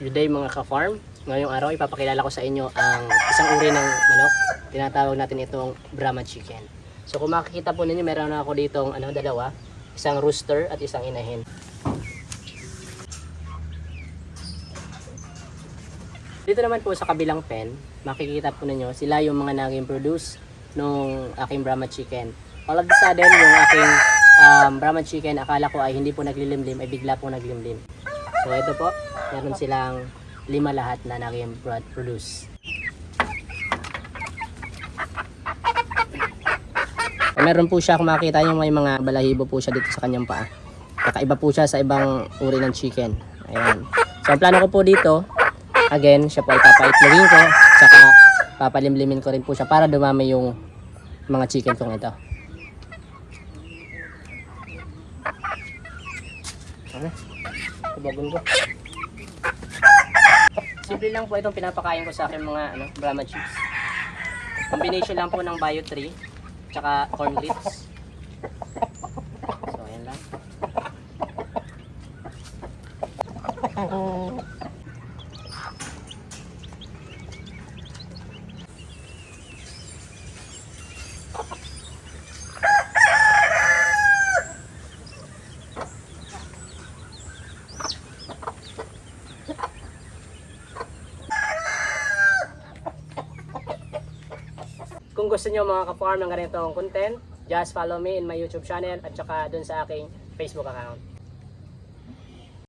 Good day mga ka-farm. Ngayong araw ipapakilala ko sa inyo ang isang uri ng manok. Tinatawag natin itong Brahma chicken. So kung makikita po ninyo, meron na ako ditong ano, dalawa. Isang rooster at isang inahin. Dito naman po sa kabilang pen, makikita po ninyo sila yung mga naging produce nung aking Brahma chicken. All of a sudden, yung aking um, Brahma chicken, akala ko ay hindi po naglilimlim, ay bigla po naglimlim. So ito po, meron silang lima lahat na naging produce. Meron po siya, kung makikita nyo may mga balahibo po siya dito sa kanyang paa. Kakaiba po siya sa ibang uri ng chicken. Ayan. So ang plano ko po dito, again, siya po ay papaitlogin ko, tsaka papalimlimin ko rin po siya para dumami yung mga chicken kong ito. Ano? Tubagon ko. Simple lang po itong pinapakain ko sa akin mga ano, Brahma chips. Combination lang po ng Bio 3 tsaka corn grits. So, ayan lang. Kung gusto nyo mga ka-farm ng ganitong content, just follow me in my YouTube channel at saka dun sa aking Facebook account.